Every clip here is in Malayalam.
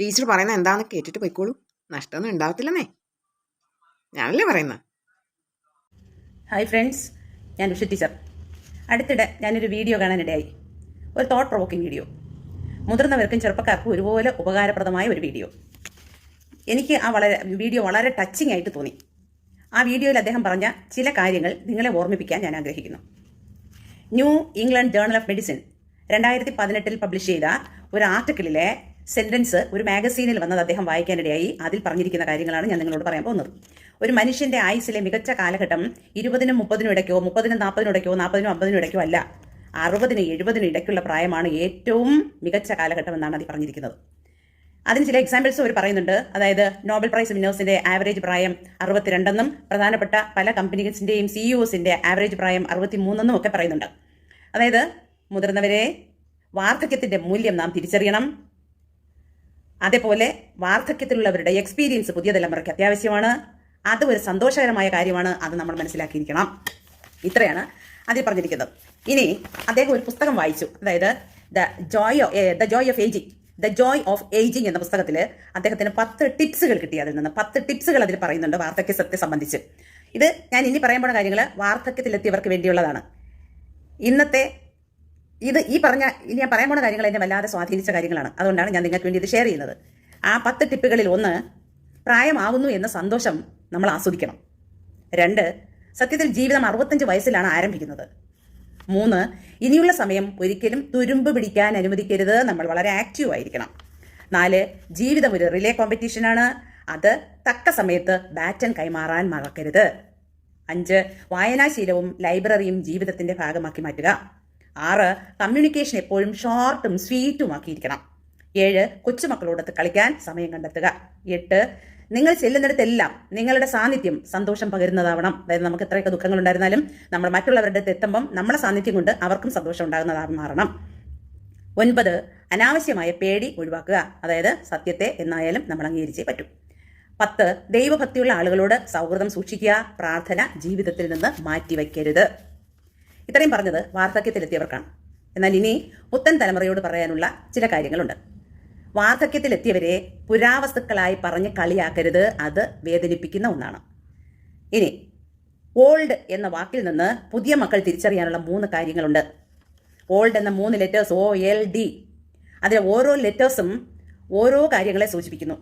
ടീച്ചർ പറയുന്നത് എന്താണെന്ന് കേട്ടിട്ട് പോയിക്കോളൂ. നഷ്ടമൊന്നും ഉണ്ടാകത്തില്ലെന്നേ ഞാനല്ലേ പറയുന്നത് ഹായ് ഫ്രണ്ട്സ് ഞാൻ ഉഷ ടീച്ചർ. അടുത്തിടെ ഞാനൊരു വീഡിയോ കാണാനിടയായി ഒരു തോട്ട് പ്രൊവോക്കിംഗ് വീഡിയോ മുതിർന്നവർക്കും ചെറുപ്പക്കാർക്കും ഒരുപോലെ ഉപകാരപ്രദമായ ഒരു വീഡിയോ എനിക്ക് ആ വളരെ വീഡിയോ വളരെ ടച്ചിങ് ആയിട്ട് തോന്നി. ആ വീഡിയോയിൽ അദ്ദേഹം പറഞ്ഞ ചില കാര്യങ്ങൾ നിങ്ങളെ ഓർമ്മിപ്പിക്കാൻ ഞാൻ ആഗ്രഹിക്കുന്നു. New England journal of medicine രണ്ടായിരത്തി പതിനെട്ടിൽ പബ്ലിഷ് ചെയ്ത ഒരു ആർട്ടിക്കിളിലെ സെന്റൻസ് ഒരു മാഗസീനിൽ വന്നത് അദ്ദേഹം വായിക്കാനിടയായി. അതിൽ പറഞ്ഞിരിക്കുന്ന കാര്യങ്ങളാണ് ഞാൻ നിങ്ങളോട് പറയാൻ പോകുന്നത്. ഒരു മനുഷ്യന്റെ ആയുസിലെ മികച്ച കാലഘട്ടം ഇരുപതിനും മുപ്പതിനും ഇടയ്ക്കോ മുപ്പതിനും നാൽപ്പതിനും ഇടയ്ക്കോ നാൽപ്പതിനും അമ്പതിനും ഇടയ്ക്കോ അല്ല അറുപതിനും എഴുപതിനും ഇടയ്ക്കുള്ള പ്രായമാണ് ഏറ്റവും മികച്ച കാലഘട്ടം എന്നാണ് അതിൽ പറഞ്ഞിരിക്കുന്നത്. അതിന് ചില എക്സാമ്പിൾസ് അവർ പറയുന്നുണ്ട്. അതായത് നോബൽ പ്രൈസ് വിന്നേഴ്സിന്റെ ആവറേജ് പ്രായം അറുപത്തിരണ്ടെന്നും പ്രധാനപ്പെട്ട പല കമ്പനീസിന്റെയും സിഇഒസിന്റെ ആവറേജ് പ്രായം അറുപത്തിമൂന്നെന്നും ഒക്കെ പറയുന്നുണ്ട്. അതായത് മുതിർന്നവരെ വാർദ്ധക്യത്തിന്റെ മൂല്യം നാം തിരിച്ചറിയണം. അതേപോലെ വാർദ്ധക്യത്തിലുള്ളവരുടെ എക്സ്പീരിയൻസ് പുതിയ തലമുറയ്ക്ക് അത്യാവശ്യമാണ്. അത് ഒരു സന്തോഷകരമായ കാര്യമാണ് അത് നമ്മൾ മനസ്സിലാക്കിയിരിക്കണം. ഇത്രയാണ് അതിൽ പറഞ്ഞിരിക്കുന്നത്. ഇനി അദ്ദേഹം ഒരു പുസ്തകം വായിച്ചു. അതായത് the joy the joy of ageing the joy of ageing എന്ന പുസ്തകത്തിൽ അദ്ദേഹത്തിന് പത്ത് ടിപ്സുകൾ കിട്ടി അതിൽ നിന്ന്. പത്ത് ടിപ്സുകൾ അതിൽ പറയുന്നുണ്ട് വാർദ്ധക്യ സത്യത്തെ സംബന്ധിച്ച്. ഇത് ഞാൻ ഇനി പറയാൻ പോണ കാര്യങ്ങൾ വാർദ്ധക്യത്തിലെത്തിയവർക്ക് വേണ്ടിയുള്ളതാണ്. ഇന്നത്തെ ഇത് ഈ പറഞ്ഞ ഇനി ഞാൻ പറയാൻ പോണ കാര്യങ്ങൾ എന്നെ വല്ലാതെ സ്വാധീനിച്ച കാര്യങ്ങളാണ്. അതുകൊണ്ടാണ് ഞാൻ നിങ്ങൾക്ക് വേണ്ടി ഇത് ഷെയർ ചെയ്യുന്നത്. ആ പത്ത് ടിപ്പുകളിൽ ഒന്ന് പ്രായമാവുന്നു എന്ന സന്തോഷം നമ്മൾ ആസ്വദിക്കണം. രണ്ട് സത്യത്തിൽ ജീവിതം അറുപത്തഞ്ച് വയസ്സിലാണ് ആരംഭിക്കുന്നത്. മൂന്ന് ഇനിയുള്ള സമയം ഒരിക്കലും തുരുമ്പ് പിടിക്കാൻ അനുവദിക്കരുത്. നമ്മൾ വളരെ ആക്റ്റീവ് ആയിരിക്കണം. നാല് ജീവിതം ഒരു റിലേ കോമ്പറ്റീഷനാണ് അത് തക്ക സമയത്ത് ബാറ്റൺ കൈമാറാൻ മറക്കരുത്. അഞ്ച് വായനാശീലവും ലൈബ്രറിയും ജീവിതത്തിന്റെ ഭാഗമാക്കി മാറ്റുക. ആറ് കമ്മ്യൂണിക്കേഷൻ എപ്പോഴും ഷോർട്ടും സ്വീറ്റും ആക്കിയിരിക്കണം. ഏഴ് കൊച്ചുമക്കളോടൊത്ത് കളിക്കാൻ സമയം കണ്ടെത്തുക. എട്ട് നിങ്ങൾ ചെല്ലുന്നിടത്തെല്ലാം നിങ്ങളുടെ സാന്നിധ്യം സന്തോഷം പകരുന്നതാവണം. അതായത് നമുക്ക് എത്രയൊക്കെ ദുഃഖങ്ങൾ ഉണ്ടായിരുന്നാലും നമ്മൾ മറ്റുള്ളവരുടെ അടുത്ത് എത്തുമ്പം നമ്മുടെ സാന്നിധ്യം കൊണ്ട് അവർക്കും സന്തോഷം ഉണ്ടാകുന്നതായി മാറണം. ഒൻപത് അനാവശ്യമായ പേടി ഒഴിവാക്കുക. അതായത് സത്യത്തെ എന്നായാലും നമ്മൾ അംഗീകരിച്ചേ പറ്റൂ. പത്ത് ദൈവഭക്തിയുള്ള ആളുകളോട് സൗഹൃദം സൂക്ഷിക്കുക. പ്രാർത്ഥന ജീവിതത്തിൽ നിന്ന് മാറ്റിവെക്കരുത്. ഇത്രയും പറഞ്ഞത് വാർദ്ധക്യത്തിലെത്തിയവർക്കാണ്. എന്നാൽ ഇനി പുത്തൻ തലമുറയോട് പറയാനുള്ള ചില കാര്യങ്ങളുണ്ട്. വാർദ്ധക്യത്തിലെത്തിയവരെ പുരാവസ്തുക്കളായി പറഞ്ഞ് കളിയാക്കരുത് അത് വേദനിപ്പിക്കുന്ന ഒന്നാണ്. ഇനി ഓൾഡ് എന്ന വാക്കിൽ നിന്ന് പുതിയ മക്കൾ തിരിച്ചറിയാനുള്ള മൂന്ന് കാര്യങ്ങളുണ്ട്. ഓൾഡ് എന്ന മൂന്ന് ലെറ്റേഴ്സ് ഒ എൽ ഡി. അതിലെ ഓരോ ലെറ്റേഴ്സും ഓരോ കാര്യങ്ങളെ സൂചിപ്പിക്കുന്നു.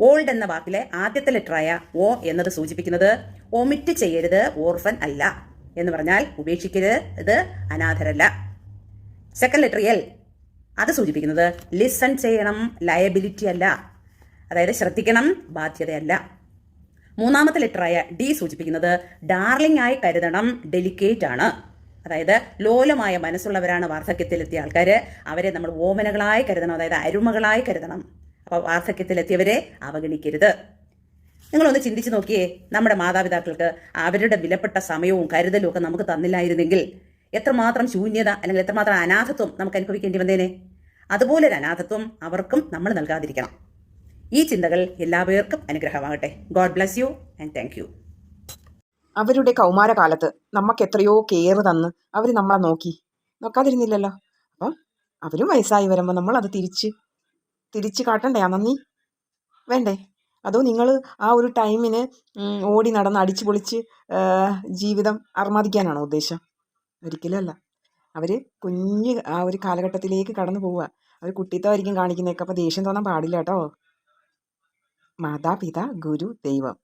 ഓൾഡ് എന്ന വാക്കിലെ ആദ്യത്തെ ലെറ്ററായ ഓ എന്നത് സൂചിപ്പിക്കുന്നത് ഒമിറ്റ് ചെയ്യരുത് ഓർഫൻ അല്ല. എന്ന് പറഞ്ഞാൽ ഉപേക്ഷിക്കരുത്. ഇത് അനാഥരല്ല. സെക്കൻഡ് ലെറ്റർ എൽ അത് സൂചിപ്പിക്കുന്നത് ലിസൺ ചെയ്യണം ലയബിലിറ്റി അല്ല. അതായത് ശ്രദ്ധിക്കണം ബാധ്യതയല്ല. മൂന്നാമത്തെ ലെറ്ററായ ഡി സൂചിപ്പിക്കുന്നത് ഡാർലിംഗ് ആയി കരുതണം ഡെലിക്കേറ്റ് ആണ്. അതായത് ലോലമായ മനസ്സുള്ളവരാണ് വാർദ്ധക്യത്തിലെത്തിയ ആൾക്കാർ അവരെ നമ്മൾ ഓമനകളായി കരുതണം അതായത് അരുമകളായി കരുതണം. അപ്പോൾ വാർദ്ധക്യത്തിലെത്തിയവരെ അവഗണിക്കരുത്. നിങ്ങളൊന്ന് ചിന്തിച്ചു നോക്കിയേ നമ്മുടെ മാതാപിതാക്കൾക്ക് അവരുടെ വിലപ്പെട്ട സമയവും കരുതലും ഒക്കെ നമുക്ക് തന്നില്ലായിരുന്നെങ്കിൽ എത്രമാത്രം ശൂന്യത അല്ലെങ്കിൽ എത്രമാത്രം അനാഥത്വം നമുക്ക് അനുഭവിക്കേണ്ടി വന്നേനെ? അതുപോലെ ഒരു അനാഥത്വം അവർക്കും നമ്മൾ നൽകാതിരിക്കണം. ഈ ചിന്തകൾ എല്ലാവർക്കും അനുഗ്രഹമാകട്ടെ. God bless you and thank you അവരുടെ കൗമാരകാലത്ത് നമുക്ക് എത്രയോ കെയർ തന്ന് അവർ നമ്മളെ നോക്കി. നോക്കാതിരുന്നില്ലല്ലോ. അപ്പം അവരും വയസ്സായി വരുമ്പോൾ നമ്മൾ അത് തിരിച്ച് തിരിച്ച് കാട്ടണ്ടേ? നന്ദി. വേണ്ടേ? അതോ നിങ്ങൾ ആ ഒരു ടൈമിന് ഓടി നടന്ന് അടിച്ചു പൊളിച്ച് ജീവിതം അർമാദിക്കാനാണോ ഉദ്ദേശം? ഒരിക്കലും അല്ല. അവർ കുഞ്ഞ് ആ ഒരു കാലഘട്ടത്തിലേക്ക് കടന്നു പോവുക. അവർ കുട്ടിത്തമായിരിക്കും കാണിക്കുന്നതൊക്കെ. അപ്പോൾ ദേഷ്യം തോന്നാൻ പാടില്ല കേട്ടോ. മാതാപിതാ ഗുരു ദൈവം.